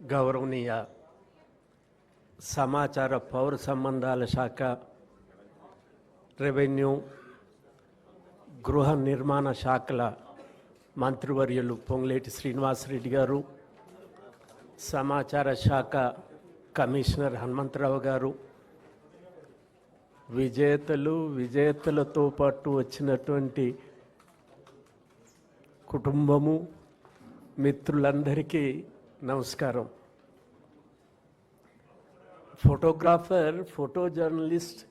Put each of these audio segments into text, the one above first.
గౌరవనీయ సమాచార పౌర సంబంధాల శాఖ రెవెన్యూ గృహ నిర్మాణ శాఖల మంత్రివర్యులు పొంగులేటి శ్రీనివాసరెడ్డి గారు సమాచార శాఖ కమిషనర్ హనుమంతరావు గారు విజేతలు విజేతలతో పాటు వచ్చినటువంటి కుటుంబము మిత్రులందరికీ నమస్కారం. Photographer photo journalist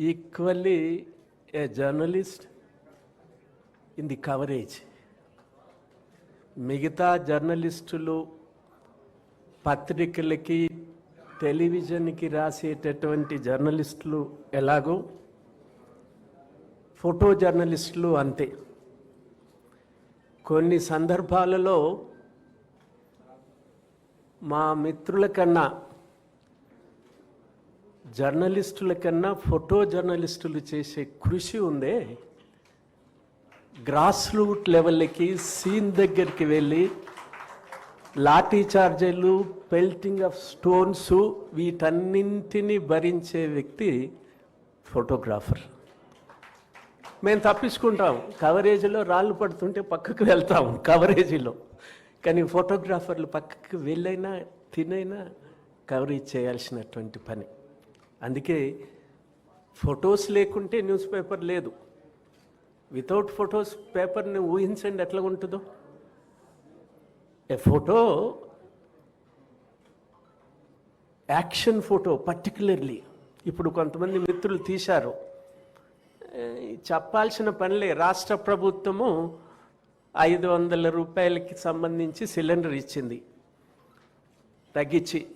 equally a journalist in the coverage మిగతా జర్నలిస్టులు పత్రికలకి టెలివిజన్కి రాసేటటువంటి జర్నలిస్టులు ఎలాగో? ఫోటో జర్నలిస్టులు అంతే. కొన్ని సందర్భాలలో మా మిత్రుల కన్నా జర్నలిస్టుల కన్నా ఫోటో జర్నలిస్టులు చేసే కృషి ఉందే. గ్రాస్ రూట్ లెవెల్కి సీన్ దగ్గరికి వెళ్ళి లాఠీ చార్జీలు పెల్టింగ్ ఆఫ్ స్టోన్స్ వీటన్నింటినీ భరించే వ్యక్తి ఫోటోగ్రాఫర్ మేము తప్పించుకుంటాం. కవరేజీలో రాళ్ళు పడుతుంటే పక్కకు వెళ్తాం కవరేజీలో కానీ ఫోటోగ్రాఫర్లు పక్కకు వెళ్ళైనా తినైనా కవరేజ్ చేయాల్సినటువంటి పని. అందుకే ఫొటోస్ లేకుంటే న్యూస్ పేపర్ లేదు. వితౌట్ ఫొటోస్ పేపర్ని ఊహించండి ఎట్లా ఉంటుందో. A photo action photo particularly ఇప్పుడు కొంతమంది మిత్రులు తీశారు. చెప్పాల్సిన పనిలే. రాష్ట్ర ప్రభుత్వము ఐదు వందల రూపాయలకి సంబంధించి సిలిండర్ ఇచ్చింది. తగ్గించి.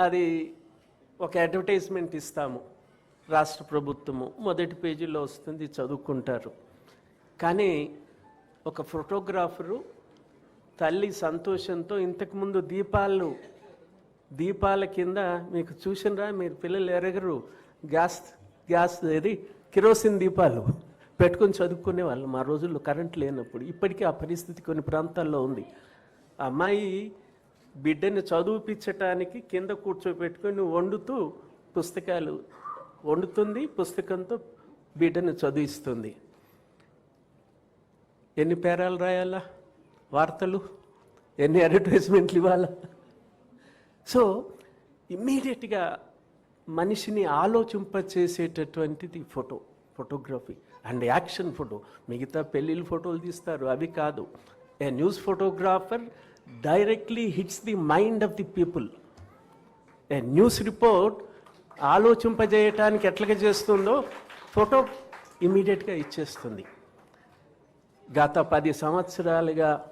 అది ఒక అడ్వర్టైజ్మెంట్ ఇస్తాము రాష్ట్ర ప్రభుత్వము. మొదటి పేజీలో వస్తుంది చదువుకుంటారు. కానీ ఒక ఫోటోగ్రాఫరు తల్లి సంతోషంతో ఇంతకుముందు దీపాలు దీపాల కింద మీకు చూసినరా? మీరు పిల్లలు ఎరగరు. గ్యాస్ గ్యాస్ ఏది? కిరోసిన్ దీపాలు. పెట్టుకొని చదువుకునే వాళ్ళు. మా రోజుల్లో కరెంట్ లేనప్పుడు ఇప్పటికీ ఆ పరిస్థితి కొన్ని ప్రాంతాల్లో ఉంది. అమ్మాయి బిడ్డని చదువుపించటానికి కింద కూర్చోబెట్టుకొని వండుతూ పుస్తకాలు వండుతుంది పుస్తకంతో బిడ్డను చదివిస్తుంది. ఎన్ని పేరాలు రాయాలా? వార్తలు? ఎన్ని అడ్వర్టైజ్మెంట్లు ఇవ్వాలా? సో ఇమ్మీడియట్గా మనిషిని ఆలోచింపచేసేటటువంటిది photo photography. And action photo. మిగతా పెళ్ళిళ్ళ ఫోటోలు తీస్తారు. అవి కాదు. A news photographer directly hits the mind of the people. A news report ఆలోచింపజేయటానికి ఎట్లాగా చేస్తుందో ఫోటో ఇమీడియట్గా ఇచ్చేస్తుంది. గత పది సంవత్సరాలుగా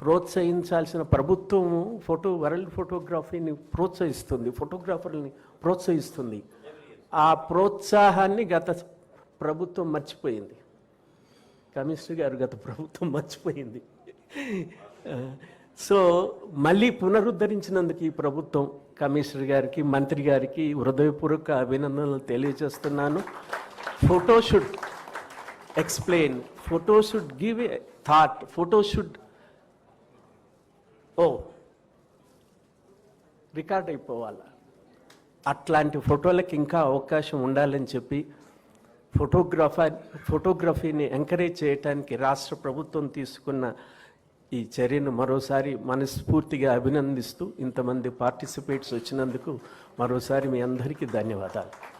ప్రోత్సహించాల్సిన ప్రభుత్వము ఫోటో వరల్డ్ ఫోటోగ్రఫీని ప్రోత్సహిస్తుంది ఫోటోగ్రాఫర్ని ప్రోత్సహిస్తుంది. ఆ ప్రోత్సాహాన్ని గత ప్రభుత్వం మర్చిపోయింది. కమిషనర్ గారు గత ప్రభుత్వం మర్చిపోయింది. సో మళ్ళీ పునరుద్ధరించినందుకు ఈ ప్రభుత్వం కమిషనర్ గారికి మంత్రి గారికి హృదయపూర్వక అభినందనలు తెలియజేస్తున్నాను. Photo should explain photo should give a thought photo should oh record అయిపోవాలా? అట్లాంటి ఫోటోలకు ఇంకా అవకాశం ఉండాలని చెప్పి ఫోటోగ్రాఫర్ ఫోటోగ్రఫీని ఎంకరేజ్ చేయడానికి రాష్ట్ర ప్రభుత్వం తీసుకున్న ఈ చర్యను మరోసారి మనస్ఫూర్తిగా అభినందిస్తూ ఇంతమంది పార్టిసిపేట్స్ వచ్చినందుకు మరోసారి మీ అందరికీ ధన్యవాదాలు.